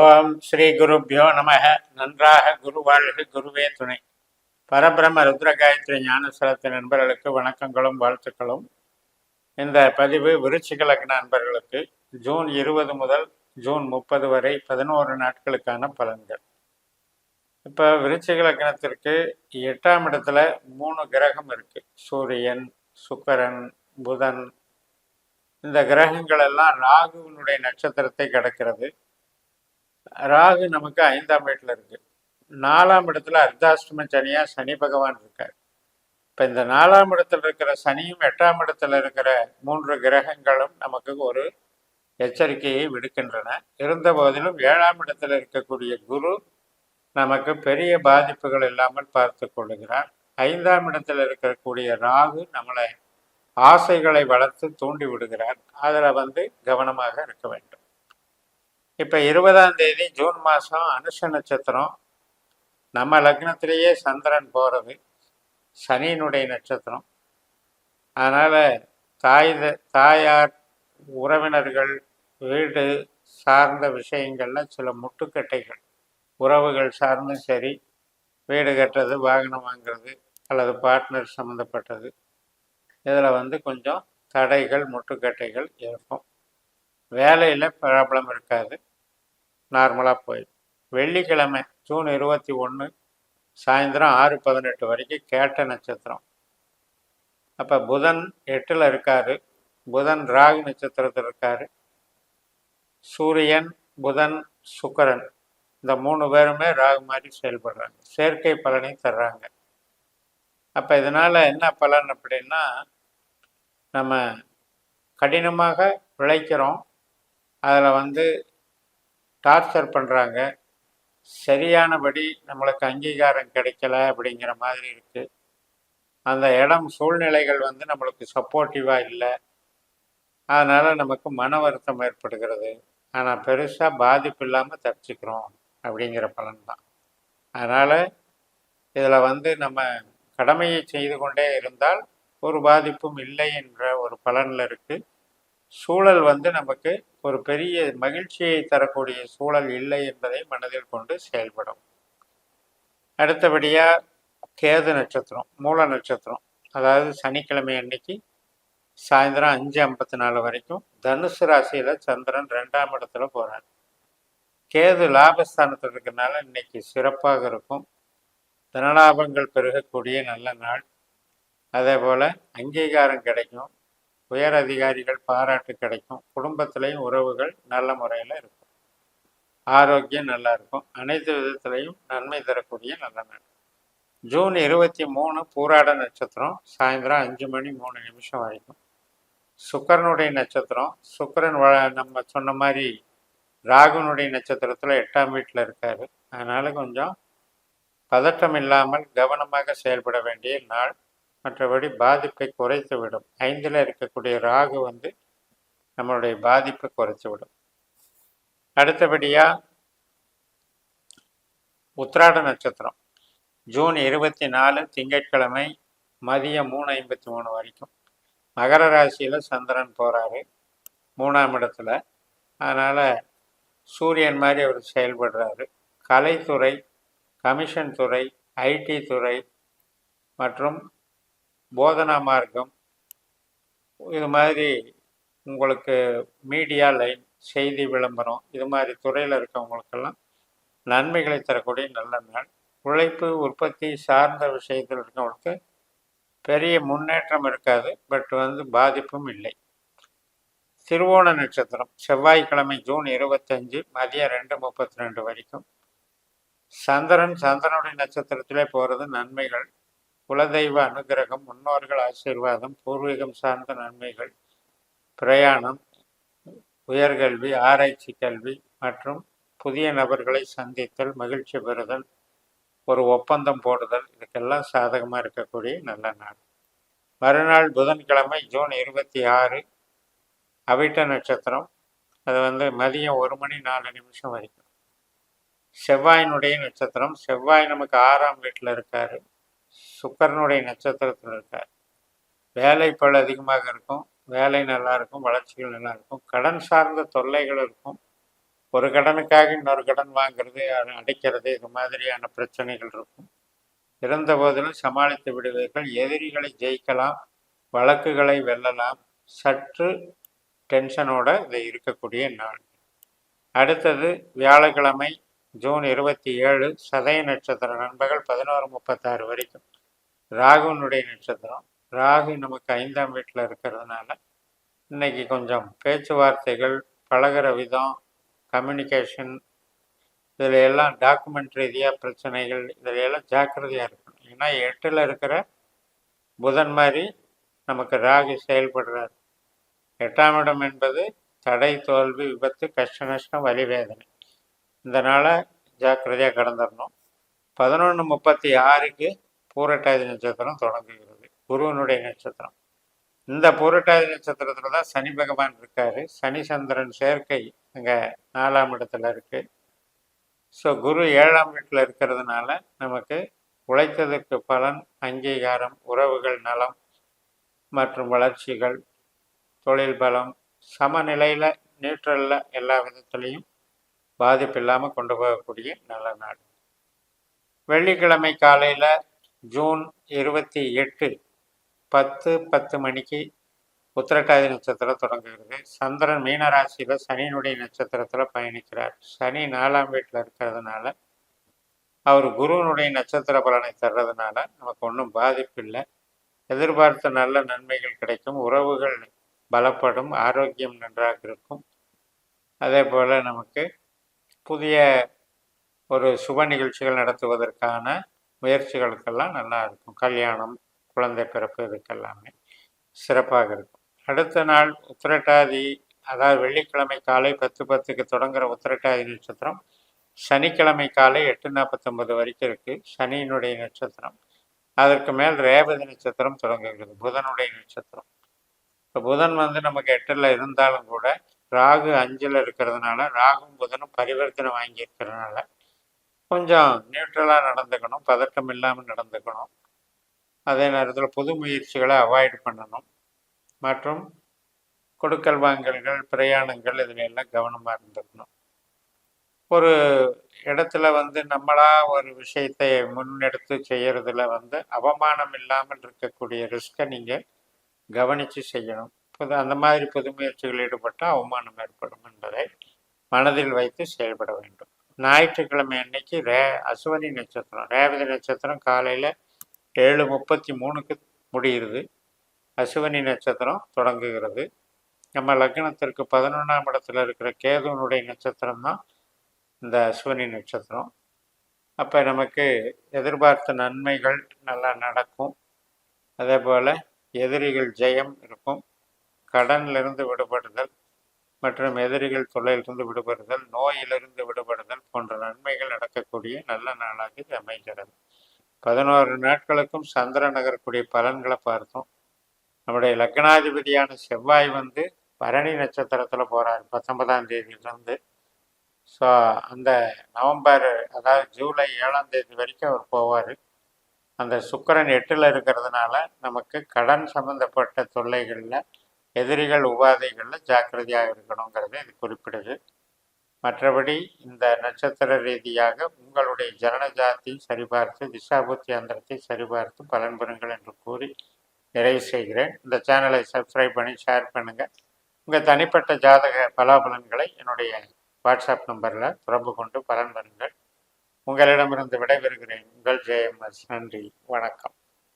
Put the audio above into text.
ஓம் ஸ்ரீ குருப்பியோ நமக நன்றாக குரு வாழ்க குருவே துணை. பரபிரம ருத்ர காயத்ரி நண்பர்களுக்கு வணக்கங்களும் வாழ்த்துக்களும். இந்த பதிவு விருச்சிக லக்ன நண்பர்களுக்கு ஜூன் இருபது முதல் ஜூன் முப்பது வரை பதினோரு நாட்களுக்கான பலன்கள். இப்போ விருச்சிக லக்னத்திற்கு எட்டாம் இடத்துல மூணு கிரகம் இருக்கு. சூரியன் சுக்கரன் புதன். இந்த கிரகங்கள் எல்லாம் ராகுவினுடைய நட்சத்திரத்தை கிடக்கிறது. ராகு நமக்கு ஐந்தாம் வீட்டில் இருக்கு. நாலாம் இடத்துல அர்த்தாஷ்டம சனியா சனி பகவான் இருக்கார். இப்போ இந்த நாலாம் இடத்துல இருக்கிற சனியும் எட்டாம் இடத்துல இருக்கிற மூன்று கிரகங்களும் நமக்கு ஒரு எச்சரிக்கையை விடுக்கின்றன. இருந்த போதிலும் ஏழாம் இடத்துல இருக்கக்கூடிய குரு நமக்கு பெரிய பாதிப்புகள் இல்லாமல் பார்த்து கொள்ளுகிறார் ஐந்தாம் இடத்துல இருக்கக்கூடிய ராகு நம்மளை ஆசைகளை வளர்த்து தூண்டி விடுகிறார். அதில் வந்து கவனமாக இருக்க வேண்டும். இப்போ இருபதாம் தேதி ஜூன் மாதம் அனுஷ நட்சத்திரம். நம்ம லக்னத்திலேயே சந்திரன் போகிறது சனியினுடைய நட்சத்திரம். அதனால் தாய் தாயார் உறவினர்கள் வீடு சார்ந்த விஷயங்கள்ல சில முட்டுக்கட்டைகள். உறவுகள் சார்ந்தும் சரி வீடு கட்டுறது வாகனம் வாங்குறது அல்லது பார்ட்னர் சம்மந்தப்பட்டது இதில் வந்து கொஞ்சம் தடைகள் முட்டுக்கட்டைகள் இருக்கும். வேலையில் ப்ராப்ளம் இருக்காது. நார்மலாக போயிடும். வெள்ளிக்கிழமை ஜூன் இருபத்தி ஒன்று சாயந்தரம் ஆறு பதினெட்டு வரைக்கும் கேட்ட நட்சத்திரம். அப்போ புதன் எட்டில் இருக்கார். புதன் ராகு நட்சத்திரத்தில் இருக்கார். சூரியன் புதன் சுக்கரன். இந்த மூணு பேருமே ராகு மாதிரி செயல்படுறாங்க. செயற்கை பலனை தர்றாங்க. அப்போ இதனால் என்ன பலன் அப்படின்னா நம்ம கடினமாக உழைக்கிறோம். அதில் வந்து டார்ச்சர் பண்ணுறாங்க சரியானபடி நம்மளுக்கு அங்கீகாரம் கிடைக்கல அப்படிங்கிற மாதிரி இருக்குது அந்த இடம் சூழ்நிலைகள் வந்து நம்மளுக்கு சப்போர்ட்டிவாக இல்லை. அதனால் நமக்கு மன வருத்தம் ஏற்படுகிறது. ஆனால் பெருசாக பாதிப்பு இல்லாமல் தப்பிச்சுக்கிறோம் அப்படிங்கிற பலன் தான். அதனால் இதில் வந்து நம்ம கடமையை செய்து கொண்டே இருந்தால் ஒரு பாதிப்பும் இல்லை என்ற ஒரு பலனில் இருக்குது சூழல் வந்து நமக்கு ஒரு பெரிய மகிழ்ச்சியை தரக்கூடிய சூழல் இல்லை என்பதை மனதில் கொண்டு செயல்படும். அடுத்தபடியாக கேது நட்சத்திரம் மூல நட்சத்திரம். அதாவது சனிக்கிழமை அன்னைக்கு சாயந்தரம் அஞ்சு ஐம்பத்தி நாலு வரைக்கும் தனுசு ராசியில் சந்திரன் ரெண்டாம் இடத்துல போகிறார் கேது லாபஸ்தானத்தில் இருக்கிறனால இன்னைக்கு சிறப்பாக இருக்கும். தனலாபங்கள் பெருகக்கூடிய நல்ல நாள். அதே போல் அங்கீகாரம் கிடைக்கும். உயர் அதிகாரிகள் பாராட்டு கிடைக்கும். குடும்பத்திலையும் உறவுகள் நல்ல முறையில் இருக்கும். ஆரோக்கியம் நல்லா இருக்கும். அனைத்து விதத்திலையும் நன்மை தரக்கூடிய நல்ல நாள். ஜூன் இருபத்தி மூணு பூராட நட்சத்திரம். சாயந்தரம் அஞ்சு மணி மூணு நிமிஷம் வரைக்கும். சுக்கரனுடைய நட்சத்திரம். சுக்கரன் நம்ம சொன்ன மாதிரி ராகுனுடைய நட்சத்திரத்தில் எட்டாம் வீட்டில் இருக்கார். அதனால் கொஞ்சம் பதட்டம் இல்லாமல் கவனமாக செயல்பட வேண்டிய நாள். மற்றபடி பாதிப்பை குறைத்து விடும் ஐந்தில் இருக்கக்கூடிய ராகு வந்து நம்மளுடைய பாதிப்பை குறைத்து விடும் அடுத்தபடியாக உத்ராட நட்சத்திரம். ஜூன் இருபத்தி நாலு திங்கட்கிழமை மதியம் மூணு ஐம்பத்தி மூணு வரைக்கும். மகர ராசியில் சந்திரன் போகிறாரு மூணாம் இடத்துல. அதனால் சூரியன் மாதிரி அவர் செயல்படுறாரு. கலைத்துறை கமிஷன் துறை ஐடி துறை மற்றும் போதனா மார்க்கம். இது மாதிரி உங்களுக்கு மீடியா லைன் செய்தி விளம்பரம் இது மாதிரி துறையில் இருக்கவங்களுக்கெல்லாம் நன்மைகளை தரக்கூடிய நல்ல நாள். உழைப்பு உற்பத்தி சார்ந்த விஷயத்தில் இருக்கவங்களுக்கு பெரிய முன்னேற்றம் இருக்காது பட் வந்து பாதிப்பும் இல்லை. திருவோண நட்சத்திரம் செவ்வாய்க்கிழமை ஜூன் இருபத்தஞ்சு மதியம் ரெண்டு முப்பத்தி ரெண்டு வரைக்கும். சந்திரன் சந்திரனுடைய நட்சத்திரத்திலே போகிறது நன்மைகள். குலதெய்வ அனுகிரகம் முன்னோர்கள் ஆசீர்வாதம் பூர்வீகம் சார்ந்த நன்மைகள் பிரயாணம் உயர்கல்வி ஆராய்ச்சி கல்வி மற்றும் புதிய நபர்களை சந்தித்தல் மகிழ்ச்சி பெறுதல் ஒரு ஒப்பந்தம் போடுதல் இதுக்கெல்லாம் சாதகமாக இருக்கக்கூடிய நல்ல நாள். மறுநாள் புதன்கிழமை ஜூன் இருபத்தி ஆறு அவிட்ட நட்சத்திரம். அது வந்து மதியம் ஒரு மணி நாலு நிமிஷம் வரைக்கும். செவ்வாயினுடைய நட்சத்திரம். செவ்வாய் நமக்கு ஆறாம் வீட்டில் இருக்காரு. சுக்கரனுடைய நட்சத்திரத்தில் இருக்கார். வேலை பல அதிகமாக இருக்கும். வேலை நல்லா இருக்கும். வளர்ச்சிகள் நல்லா இருக்கும். கடன் சார்ந்த தொல்லைகள் இருக்கும். ஒரு கடனுக்காக இன்னொரு கடன் வாங்குறது அடைக்கிறது இது மாதிரியான பிரச்சனைகள் இருக்கும். இருந்த போதிலும் சமாளித்து விடுவீர்கள். எதிரிகளை ஜெயிக்கலாம். வழக்குகளை வெல்லலாம். சற்று டென்ஷனோட இது இருக்கக்கூடிய நாள். அடுத்தது வியாழக்கிழமை ஜூன் இருபத்தி ஏழு சதய நட்சத்திர நண்பர்கள் பதினோரு முப்பத்தாறு வரைக்கும். ராகுனுடைய நட்சத்திரம். ராகு நமக்கு ஐந்தாம் வீட்டில் இருக்கிறதுனால இன்னைக்கு கொஞ்சம் பேச்சுவார்த்தைகள் பழகுற விதம் கம்யூனிகேஷன் இதில் எல்லாம் டாக்குமெண்ட் ரீதியாக பிரச்சனைகள் இதில் எல்லாம் ஜாக்கிரதையாக இருக்கணும். ஏன்னா எட்டில் இருக்கிற புதன் மாதிரி நமக்கு ராகு செயல்படுறார். எட்டாம் இடம் என்பது தடை தோல்வி விபத்து கஷ்ட நஷ்டம் வலி வேதனை. ஜாக்கிரதையாக கடந்துடணும் பதினொன்று முப்பத்தி ஆறுக்கு பூரட்டாதி நட்சத்திரம் தொடங்குகிறது. குருவனுடைய நட்சத்திரம். இந்த பூரட்டாதி நட்சத்திரத்தில் தான் சனி பகவான் இருக்காரு. சனி சந்திரன் சேர்க்கை அங்கே நாலாம் இடத்துல இருக்கு. ஸோ குரு ஏழாம் வீட்டில் இருக்கிறதுனால நமக்கு உழைத்ததற்கு பலன் அங்கீகாரம் உறவுகள் நலம் மற்றும் வளர்ச்சிகள் தொழில் பலம் சமநிலையில் நியூட்ரலில் எல்லா விதத்துலேயும் பாதிப்பு இல்லாமல் கொண்டு போகக்கூடிய நல்ல நாள். வெள்ளிக்கிழமை காலையில் ஜூன் இருபத்தி எட்டு பத்து பத்து மணிக்கு உத்திரட்டாதி நட்சத்திரம் தொடங்குகிறது. சந்திரன் மீனராசியில் சனியினுடைய நட்சத்திரத்தில் பயணிக்கிறார். சனி நாலாம் வீட்டில் இருக்கிறதுனால அவர் குருவனுடைய நட்சத்திர பலனை தர்றதுனால நமக்கு ஒன்றும் பாதிப்பு இல்லை. எதிர்பார்த்த நல்ல நன்மைகள் கிடைக்கும். உறவுகள் பலப்படும். ஆரோக்கியம் நன்றாக இருக்கும். அதே போல் நமக்கு புதிய ஒரு சுப நிகழ்ச்சிகள் நடத்துவதற்கான முயற்சிகளுக்கெல்லாம் நல்லா இருக்கும். கல்யாணம் குழந்தை பிறப்பு இதுக்கெல்லாமே சிறப்பாக இருக்கும். அடுத்த நாள் உத்திரட்டாதி அதாவது வெள்ளிக்கிழமை காலை பத்து பத்துக்கு தொடங்குற உத்திரட்டாதி நட்சத்திரம் சனிக்கிழமை காலை எட்டு நாற்பத்தொம்பது வரைக்கும் இருக்கு. சனியினுடைய நட்சத்திரம் அதற்கு மேல் ரேவதி நட்சத்திரம் தொடங்குகிறது. புதனுடைய நட்சத்திரம். இப்போ புதன் வந்து நமக்கு எட்டில் இருந்தாலும் கூட ராகு அஞ்சில் இருக்கிறதுனால ராகும் புதனும் பரிவர்த்தனை வாங்கி இருக்கிறதுனால கொஞ்சம் நியூட்ரலாக நடந்துக்கணும் பதட்டம் இல்லாமல் நடந்துக்கணும். அதே நேரத்தில் புது முயற்சிகளை அவாய்ட் பண்ணணும். மற்றும் கொடுக்கல் வாங்கல்கள் பிரயாணங்கள் இதில் எல்லாம் கவனமாக இருந்துக்கணும். ஒரு இடத்துல வந்து நம்மளா ஒரு விஷயத்தை முன்னெடுத்து செய்யறதுல வந்து அவமானம் இல்லாமல் இருக்கக்கூடிய ரிஸ்கை நீங்கள் கவனித்து செய்யணும். புது அந்த மாதிரி புது முயற்சிகள் ஈடுபட்டால் அவமானம் ஏற்படும் என்பதை மனதில் வைத்து செயல்பட வேண்டும். ஞாயிற்றுக்கிழமை அன்னைக்கு ரே அஸ்வனி நட்சத்திரம் ரேவதி நட்சத்திரம் காலையில் ஏழு முப்பத்தி மூணுக்கு முடிகிறது அசுவனி நட்சத்திரம் தொடங்குகிறது. நம்ம லக்னத்திற்கு பதினொன்றாம் இடத்துல இருக்கிற கேதுவனுடைய நட்சத்திரம் தான் இந்த அஸ்வினி நட்சத்திரம். அப்போ நமக்கு எதிர்பார்த்த நன்மைகள் நல்லா நடக்கும். அதே போல் எதிரிகள் ஜெயம் இருக்கும். கடனிலிருந்து விடுபடுதல் மற்றும் எதிரிகள் தொல்லையிலிருந்து விடுபடுதல் நோயிலிருந்து போன்ற நன்மைகள் நடக்கக்கூடிய நல்ல நாளாக இது அமைகிறது. பதினோரு நாட்களுக்கும் சந்திரன் நகரக்கூடிய பலன்களை பார்த்தோம். நம்முடைய லக்னாதிபதியான செவ்வாய் வந்து பரணி நட்சத்திரத்தில் போகிறார் பத்தொன்பதாம் தேதியிலிருந்து. ஸோ அந்த நவம்பர் அதாவது ஜூலை ஏழாம் தேதி வரைக்கும் அவர் போவார். அந்த சுக்கிரன் எட்டில் இருக்கிறதுனால நமக்கு கடன் சம்பந்தப்பட்ட தொல்லைகளில் எதிரிகள் உபாதைகளில் ஜாக்கிரதையாக இருக்கணுங்கிறத இது குறிப்பிடுது. மற்றபடி இந்த நட்சத்திர ரீதியாக உங்களுடைய ஜனன ஜாதியை சரிபார்த்து திசாபுத்தி அந்தரத்தை சரிபார்த்து பலன் பெறுங்கள் என்று கூறி நிறைவு செய்கிறேன். இந்த சேனலை சப்ஸ்கிரைப் பண்ணி ஷேர் பண்ணுங்கள் உங்கள் தனிப்பட்ட ஜாதக பலாபலன்களை என்னுடைய வாட்ஸ்அப் நம்பரில் தொடர்பு கொண்டு பலன் பெறுங்கள். உங்களிடமிருந்து விடைபெறுகிறேன். உங்கள் ஜெயம்எஸ் நன்றி. வணக்கம்.